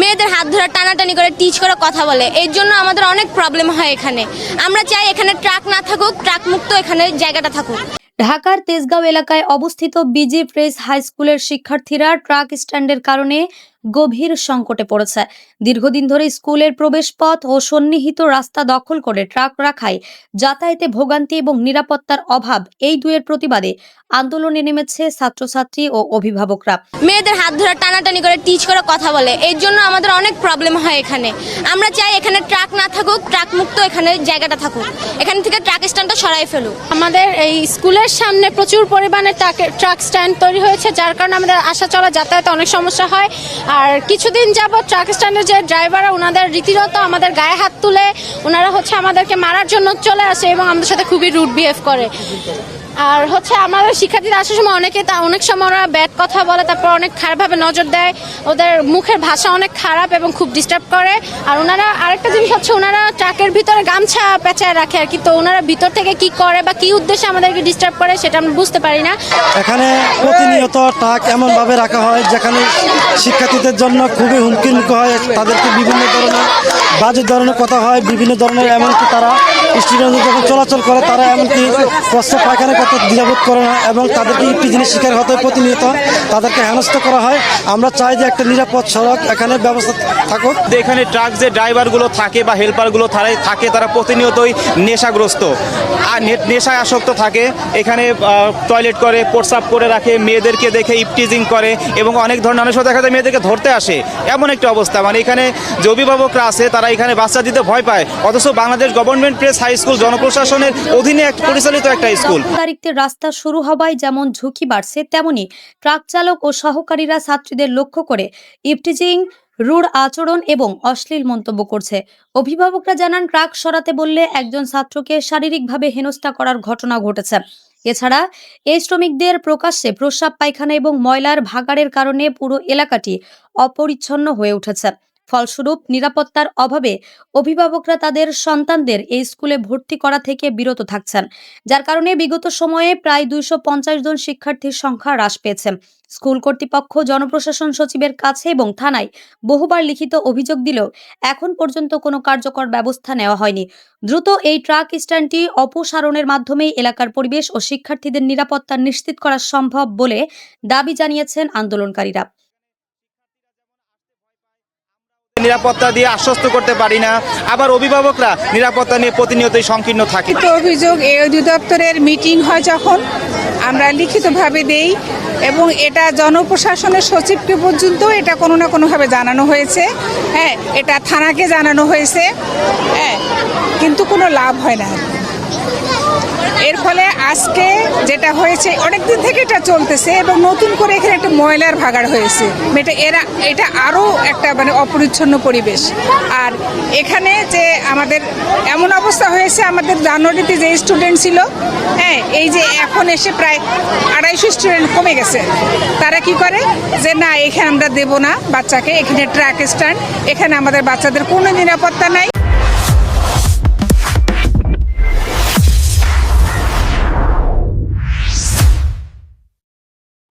মেয়েদের হাত ধরে টানাটানি করে টিচ করে কথা বলে। এর জন্য আমাদের অনেক প্রবলেম হয় এখানে। আমরা চাই এখানে ট্রাক না থাকুক ট্রাক মুক্ত এখানে জায়গাটা থাকুক। ঢাকার তেজগাঁও এলাকায় অবস্থিত বিজি প্রেস হাই স্কুলের শিক্ষার্থীরা ট্রাক স্ট্যান্ডের কারণে গভীর সংকটে পড়েছে। দীর্ঘদিন ধরে স্কুলের প্রবেশপথ ও সন্নিহিত রাস্তা দখল করে ট্রাক রাখায় যাতায়াতে ভোগান্তি এবং নিরাপত্তার অভাব এই দুয়ের প্রতিবাদে আন্দোলনে নেমেছে ছাত্রছাত্রী ও অভিভাবকরা। মেয়েদের হাত ধরে টানাটানি করে টিচ করে কথা বলে এর জন্য আমাদের অনেক প্রবলেম হয় এখানে। আমরা চাই এখানে ট্রাক না থাকুক ট্রাক মুক্ত এখানে জায়গাটা থাকুক। এখান থেকে ট্রাক স্ট্যান্ডটা সরাই ফেলুক। আমাদের এই স্কুলের সামনে প্রচুর পরিমাণে ট্রাক- ট্রাক স্ট্যান্ড তৈরি হয়েছে যার কারণে আমাদের আসা চলা যাতায়াতে অনেক সমস্যা হয়। আর কিছুদিন যাব ট্রাক স্ট্যান্ডের যে ড্রাইভাররা ওনাদের রীতিরত আমাদের গায়ে হাত তুলে ওনারা হচ্ছে আমাদেরকে মারার জন্য চলে আসে এবং আমাদের সাথে খুবই রুট বিহেভ করে। আর হচ্ছে আমাদের শিক্ষার্থীরা আসার সময় অনেকে তা অনেক সময় ওরা ব্যাড কথা বলে, তারপর অনেক খারাপভাবে নজর দেয়। ওদের মুখের ভাষা অনেক খারাপ এবং খুব ডিস্টার্ব করে। আর ওনারা আরেকটা জিনিস হচ্ছে, ওনারা ট্রাকের ভিতরে গামছা পেঁচায় রাখে আর কি। তো ওনারা ভিতর থেকে কি করে বা কি উদ্দেশ্যে আমাদেরকে ডিস্টার্ব করে সেটা আমরা বুঝতে পারি না। এখানে প্রতিনিয়ত ট্রাক এমনভাবে রাখা হয়, যেখানে শিক্ষার্থীদের জন্য খুবই হুমকি হয়। তাদেরকে বিভিন্ন ধরনের বাজে ধরনের কথা হয়, বিভিন্ন ধরনের এমনকি তারা স্টুডেন্টদের যখন চলাচল করে, তারা এমনকি প্রস্তাব পায়খানা করতে দ্বিধাবোধ করে না এবং তাদেরকে জিনিস শিকার হতে প্রতিনিয়ত তাদেরকে হেনস্থ করা হয়। আমরা চাই যে একটা নিরাপদ সড়ক, এখানে ব্যবস্থা থাকুক। এখানে ট্রাক যে ড্রাইভারগুলো থাকে বা হেল্পারগুলো তারাই থাকে, তারা প্রতিনিয়তই নেশাগ্রস্ত। আর নেশায় আসক্ত থাকে। এখানে টয়লেট করে প্রস্রাব করে রাখে, মেয়েদেরকে দেখে ইপটিজিং করে এবং অনেক ধরনের সময় দেখা যায় মেয়েদেরকে ধরতে আসে। এমন একটা অবস্থা। মানে এখানে যে অভিভাবকরা আছে, তারা এখানে বাচ্চা দিতে ভয় পায়। অথচ Bangladesh government press high school জনপ্রশাসনের অধীনে পরিচালিত একটা স্কুল। তারিখতে রাস্তা শুরু হওয়ায় যেমন ঝুঁকি বাড়ছে, তেমনি ট্রাক চালক ও সহকারীরা ছাত্রীদের লক্ষ্য করে ইফটিজিং, রুড় আচরণ এবং অশ্লীল মন্তব্য করছে। অভিভাবকরা জানান, ট্রাক সরাতে বললে একজন ছাত্রকে শারীরিকভাবে হেনস্থা করার ঘটনা ঘটেছে। এছাড়া এই শ্রমিকদের প্রকাশ্যে প্রস্রাব পায়খানা এবং ময়লার ভাগাড়ের কারণে পুরো এলাকাটি অপরিচ্ছন্ন হয়ে উঠেছে। ফলস্বরূপ নিরাপত্তার অভাবে অভিভাবকরা তাদের সন্তানদের এই স্কুলে ভর্তি করা থেকে বিরত থাকছেন, যার কারণে বিগত সময়ে প্রায় দুইশো জন শিক্ষার্থীর সংখ্যা হ্রাস পেয়েছে। স্কুল কর্তৃপক্ষ, জনপ্রশাসন সচিবের কাছে এবং থানায় বহুবার লিখিত অভিযোগ দিলেও এখন পর্যন্ত কোনো কার্যকর ব্যবস্থা নেওয়া হয়নি। দ্রুত এই ট্রাক স্ট্যান্ডটি অপসারণের মাধ্যমেই এলাকার পরিবেশ ও শিক্ষার্থীদের নিরাপত্তা নিশ্চিত করা সম্ভব বলে দাবি জানিয়েছেন আন্দোলনকারীরা। নিরাপত্তা দিয়ে আশ্বস্ত করতে পারি না। আবার অভিভাবকরা নিরাপত্তা নিয়ে প্রতিনিয়তই সংকীর্ণ থাকে। অভিযোগ, এই অধিদপ্তরের মিটিং হয় যখন আমরা লিখিতভাবে দেই এবং এটা জনপ্রশাসনের সচিবকে পর্যন্ত এটা কোনো না কোনোভাবে জানানো হয়েছে। হ্যাঁ এটা থানাকে জানানো হয়েছে। হ্যাঁ কিন্তু কোনো লাভ হয় না। এর ফলে আজকে যেটা হয়েছে অনেক দিন থেকে এটা চলতেছে এবং নতুন করে এখানে একটা ময়লার ভাগাড় হয়েছে। এটা এরা, এটা আরও একটা মানে অপরিচ্ছন্ন পরিবেশ। আর এখানে যে আমাদের, এমন অবস্থা হয়েছে আমাদের জানুয়ারিতে যে স্টুডেন্ট ছিল হ্যাঁ এই যে এখন এসে প্রায় আড়াইশো স্টুডেন্ট কমে গেছে। তারা কি করে? যে না, এখানে আমরা দেবো না বাচ্চাকে, এখানে ট্র্যাক স্ট্যান্ড, এখানে আমাদের বাচ্চাদের কোনো নিরাপত্তা নাই।